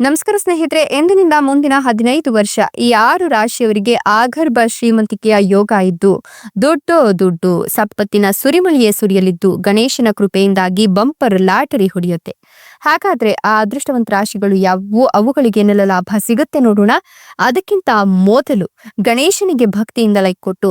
ನಮಸ್ಕಾರ ಸ್ನೇಹಿತರೆ, ಎಂದಿನಿಂದ ಮುಂದಿನ ಹದಿನೈದು ವರ್ಷ ಈ ಆರು ರಾಶಿಯವರಿಗೆ ಆಗರ್ಭ ಶ್ರೀಮಂತಿಕೆಯ ಯೋಗ ಇದ್ದು, ದುಡ್ಡು ದುಡ್ಡು, ಸಂಪತ್ತಿನ ಸುರಿಮಳಿಯೇ ಸುರಿಯಲಿದ್ದು, ಗಣೇಶನ ಕೃಪೆಯಿಂದಾಗಿ ಬಂಪರ್ ಲಾಟರಿ ಹೊಡೆಯುತ್ತೆ. ಹಾಗಾದ್ರೆ ಆ ಅದೃಷ್ಟವಂತ ರಾಶಿಗಳು ಯಾವುವು? ಅವುಗಳಿಗೆ ಏನೆಲ್ಲ ಲಾಭ ಸಿಗುತ್ತೆ ನೋಡೋಣ. ಅದಕ್ಕಿಂತ ಮೊದಲು ಗಣೇಶನಿಗೆ ಭಕ್ತಿಯಿಂದ ಲೈಕ್ ಕೊಟ್ಟು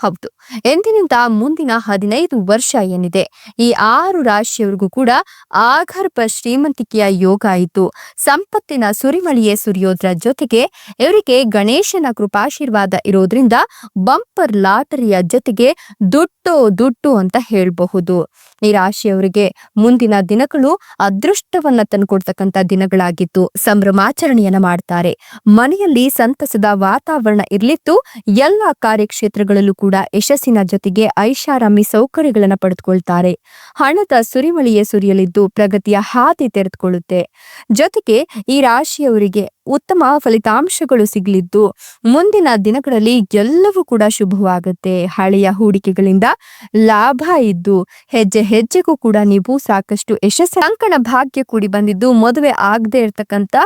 ಹೌದು. ಎಂದಿನಿಂದ ಮುಂದಿನ ಹದಿನೈದು ವರ್ಷ ಏನಿದೆ, ಈ ಆರು ರಾಶಿಯವರಿಗೂ ಕೂಡ ಆಗರ್ಭ ಶ್ರೀಮಂತಿಕೆಯ ಯೋಗ ಆಯಿತು ಸಂಪತ್ತಿನ ಸುರಿಮಳಿಯೇ ಸುರಿಯೋದ್ರ ಜೊತೆಗೆ ಇವರಿಗೆ ಗಣೇಶನ ಕೃಪಾಶೀರ್ವಾದ ಇರೋದ್ರಿಂದ ಬಂಪರ್ ಲಾಟರಿಯ ಜೊತೆಗೆ ದುಡ್ಡು ದುಡ್ಡು ಅಂತ ಹೇಳಬಹುದು. ಈ ರಾಶಿಯವರಿಗೆ ಮುಂದಿನ ದಿನಗಳು ಅದೃಷ್ಟವನ್ನ ತಂದುಕೊಡ್ತಕ್ಕಂಥ ದಿನಗಳಾಗಿತ್ತು ಸಂಭ್ರಮಾಚರಣೆಯನ್ನ ಮಾಡ್ತಾರೆ. ಮನೆಯಲ್ಲಿ ಸಂತಸದ ವಾತಾವರಣ ಇರ್ಲಿತ್ತು ಎಲ್ಲ ಕಾರ್ಯಕ್ಷೇತ್ರಗಳಲ್ಲೂ ಕೂಡ ಯಶಸ್ಸಿನ ಜೊತೆಗೆ ಐಷಾರಾಮಿ ಸೌಕರ್ಯಗಳನ್ನು ಪಡೆದುಕೊಳ್ತಾರೆ. ಹಣದ ಸುರಿಮಳಿಯೇ ಸುರಿಯಲಿದ್ದು ಪ್ರಗತಿಯ ಹಾದಿ ತೆರೆದುಕೊಳ್ಳುತ್ತೆ. ಜೊತೆಗೆ ಈ ರಾಶಿಯವರಿಗೆ ಉತ್ತಮ ಫಲಿತಾಂಶಗಳು ಸಿಗಲಿದ್ದು ಮುಂದಿನ ದಿನಗಳಲ್ಲಿ ಎಲ್ಲವೂ ಕೂಡ ಶುಭವಾಗುತ್ತೆ. ಹಳೆಯ ಹೂಡಿಕೆಗಳಿಂದ ಲಾಭ ಇದ್ದು ಹೆಜ್ಜೆ ಹೆಜ್ಜೆಗೂ ಕೂಡ ನೀವು ಸಾಕಷ್ಟು ಯಶಸ್ಸು ಅಂಕಣ ಭಾಗ್ಯ ಕೂಡಿ ಬಂದಿದ್ದು ಮದುವೆ ಆಗದೆ ಇರತಕ್ಕಂತ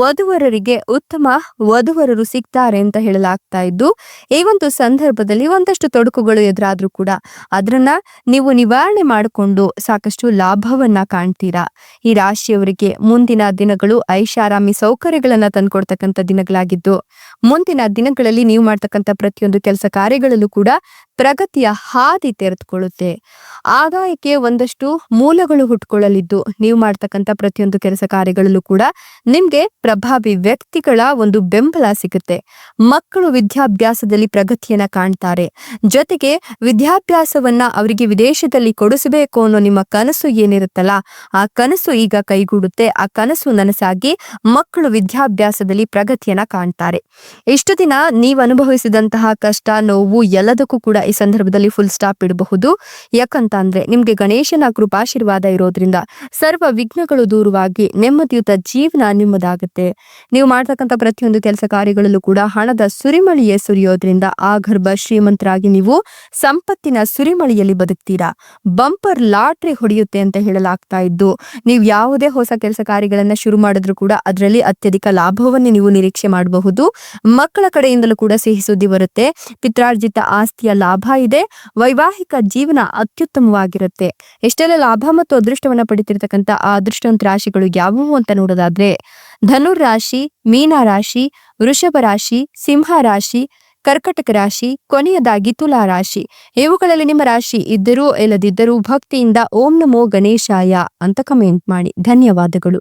ವಧುವರರಿಗೆ ಉತ್ತಮ ವಧುವರರು ಸಿಗ್ತಾರೆ ಅಂತ ಹೇಳಲಾಗ್ತಾ ಇದ್ದು ಈ ಒಂದು ಸಂದರ್ಭದಲ್ಲಿ ಒಂದಷ್ಟು ತೊಡಕುಗಳು ಎದುರಾದ್ರೂ ಕೂಡ ಅದನ್ನ ನೀವು ನಿವಾರಣೆ ಮಾಡಿಕೊಂಡು ಸಾಕಷ್ಟು ಲಾಭವನ್ನ ಕಾಣ್ತೀರಾ? ಈ ರಾಶಿಯವರಿಗೆ ಮುಂದಿನ ದಿನಗಳು ಐಷಾರಾಮಿ ಸೌಕರ್ಯಗಳನ್ನ ತಂದ್ಕೊಡ್ತಕ್ಕಂಥ ದಿನಗಳಾಗಿದ್ದು, ಮುಂದಿನ ದಿನಗಳಲ್ಲಿ ನೀವು ಮಾಡ್ತಕ್ಕಂಥ ಪ್ರತಿಯೊಂದು ಕೆಲಸ ಕಾರ್ಯಗಳಲ್ಲೂ ಕೂಡ ಪ್ರಗತಿಯ ಹಾದಿ ತೆರೆದುಕೊಳ್ಳುತ್ತೆ. ಆದಾಯಕ್ಕೆ ಒಂದಷ್ಟು ಮೂಲಗಳು ಹುಟ್ಕೊಳ್ಳಲಿದ್ದು, ನೀವು ಮಾಡ್ತಕ್ಕಂಥ ಪ್ರತಿಯೊಂದು ಕೆಲಸ ಕಾರ್ಯಗಳಲ್ಲೂ ಕೂಡ ನಿಮ್ಗೆ ಪ್ರಭಾವಿ ವ್ಯಕ್ತಿಗಳ ಒಂದು ಬೆಂಬಲ ಸಿಗುತ್ತೆ. ಮಕ್ಕಳು ವಿದ್ಯಾಭ್ಯಾಸದಲ್ಲಿ ಪ್ರಗತಿಯನ್ನ ಕಾಣ್ತಾರೆ. ಜೊತೆಗೆ ವಿದ್ಯಾಭ್ಯಾಸವನ್ನ ಅವರಿಗೆ ವಿದೇಶದಲ್ಲಿ ಕೊಡಿಸಬೇಕು ಅನ್ನೋ ನಿಮ್ಮ ಕನಸು ಏನಿರುತ್ತಲ್ಲ, ಆ ಕನಸು ಈಗ ಕೈಗೂಡುತ್ತೆ. ಆ ಕನಸು ನನಸಾಗಿ ಮಕ್ಕಳು ವಿದ್ಯಾಭ್ಯಾಸದಲ್ಲಿ ಪ್ರಗತಿಯನ್ನ ಕಾಣ್ತಾರೆ. ಇಷ್ಟು ದಿನ ನೀವು ಅನುಭವಿಸಿದಂತಹ ಕಷ್ಟ, ನೋವು ಎಲ್ಲದಕ್ಕೂ ಕೂಡ ಈ ಸಂದರ್ಭದಲ್ಲಿ ಫುಲ್ ಸ್ಟಾಪ್ ಇಡಬಹುದು. ಯಾಕಂತ ಅಂದ್ರೆ ನಿಮ್ಗೆ ಗಣೇಶನ ಕೃಪಾಶೀರ್ವಾದ ಇರೋದ್ರಿಂದ ಸರ್ವ ವಿಘ್ನಗಳು ದೂರವಾಗಿ ನೆಮ್ಮದಿಯುತ ಜೀವನ ನಿಮ್ಮದಾಗುತ್ತೆ. ನೀವು ಮಾಡ್ತಕ್ಕಂಥ ಪ್ರತಿಯೊಂದು ಕೆಲಸ ಕಾರ್ಯಗಳಲ್ಲೂ ಕೂಡ ಹಣದ ಸುರಿಮಳಿಯೇ ಸುರಿಯೋದ್ರಿಂದ ಆ ಗರ್ಭ ಶ್ರೀಮಂತರಾಗಿ ನೀವು ಸಂಪತ್ತಿನ ಸುರಿಮಳಿಯಲ್ಲಿ ಬದುಕ್ತೀರಾ? ಬಂಪರ್ ಲಾಟ್ರಿ ಹೊಡೆಯುತ್ತೆ ಅಂತ ಹೇಳಲಾಗ್ತಾ ಇದ್ದು, ನೀವು ಯಾವುದೇ ಹೊಸ ಕೆಲಸ ಕಾರ್ಯಗಳನ್ನ ಶುರು ಮಾಡಿದ್ರು ಕೂಡ ಅದರಲ್ಲಿ ಅತ್ಯಧಿಕ ಲಾಭವನ್ನೇ ನೀವು ನಿರೀಕ್ಷೆ ಮಾಡಬಹುದು. ಮಕ್ಕಳ ಕಡೆಯಿಂದಲೂ ಕೂಡ ಸಿಹಿ ಸುದ್ದಿ ಬರುತ್ತೆ. ಪಿತ್ರಾರ್ಜಿತ ಆಸ್ತಿಯ ಲಾಭ ಇದೆ. ವೈವಾಹಿಕ ಜೀವನ ಅತ್ಯುತ್ತಮವಾಗಿರುತ್ತೆ. ಎಷ್ಟೆಲ್ಲ ಲಾಭ ಮತ್ತು ಅದೃಷ್ಟವನ್ನ ಪಡಿತಿರ್ತಕ್ಕಂಥ ಆ ಅದೃಷ್ಟವಂತ ರಾಶಿಗಳು ಯಾವುವು ಅಂತ ನೋಡೋದಾದ್ರೆ, ಧನುರ್ ರಾಶಿ, ಮೀನ ರಾಶಿ, ವೃಷಭ ರಾಶಿ, ಸಿಂಹ ರಾಶಿ ಕರ್ಕಟಕ ರಾಶಿ, ಕೊನೆಯದಾಗಿ ತುಲಾ ರಾಶಿ. ಇವುಗಳಲ್ಲಿ ನಿಮ್ಮ ರಾಶಿ ಇದ್ದರೂ, ಇಲ್ಲದಿದ್ದರೂ ಭಕ್ತಿಯಿಂದ ಓಂ ನಮೋ ಗಣೇಶಾಯ ಅಂತ ಕಮೆಂಟ್ ಮಾಡಿ. ಧನ್ಯವಾದಗಳು.